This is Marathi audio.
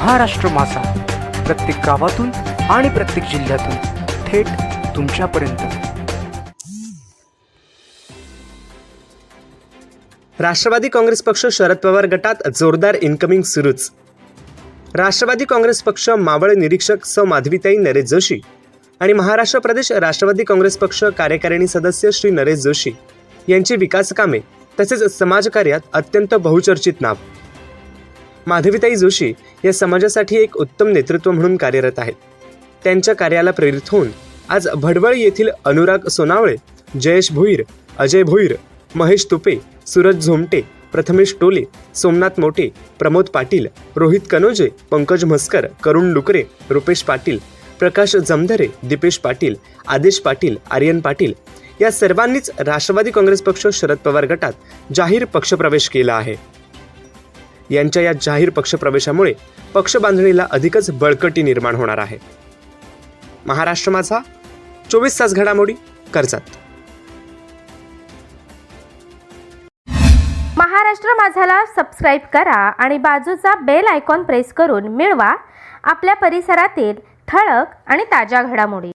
महाराष्ट्र मासा प्रत्येक गावातून आणि प्रत्येक जिल्ह्यातून थेट तुमच्यापर्यंत. राष्ट्रवादी काँग्रेस पक्ष शरद पवार गटात जोरदार इन्कमिंग सुरूच. राष्ट्रवादी काँग्रेस पक्ष मावळ निरीक्षक स. माधवीताई नरेश जोशी आणि महाराष्ट्र प्रदेश राष्ट्रवादी काँग्रेस पक्ष कार्यकारिणी सदस्य श्री नरेश जोशी यांची विकास कामे तसेच समाजकार्यात अत्यंत बहुचर्चित नाव. माधवीताई जोशी या समाजासाठी एक उत्तम नेतृत्व म्हणून कार्यरत आहेत. त्यांच्या कार्याला प्रेरित होऊन आज भडवळ येथील अनुराग सोनावळे जयेश भोईर अजय भुईर महेश तुपे सूरज झोमटे प्रथमेश टोले सोमनाथ मोटे प्रमोद पाटील रोहित कनोजे पंकज म्हस्कर करुण डुकरे रुपेश पाटील प्रकाश जमधरे दीपेश पाटील आदेश पाटील आर्यन पाटील या सर्वांनीच राष्ट्रवादी काँग्रेस पक्ष शरद पवार गटात जाहीर पक्षप्रवेश केला आहे. यांच्या या जाहीर पक्षप्रवेशामुळे पक्ष बांधणीला अधिकच बळकटी निर्माण होणार आहे. महाराष्ट्र माझा चोवीस तास घडामोडी कर्जत. महाराष्ट्र माझाला सबस्क्राईब करा आणि बाजूचा बेल आयकॉन प्रेस करून मिळवा. आपल्या परिसरातील ठळक आणि ताज्या घडामोडी.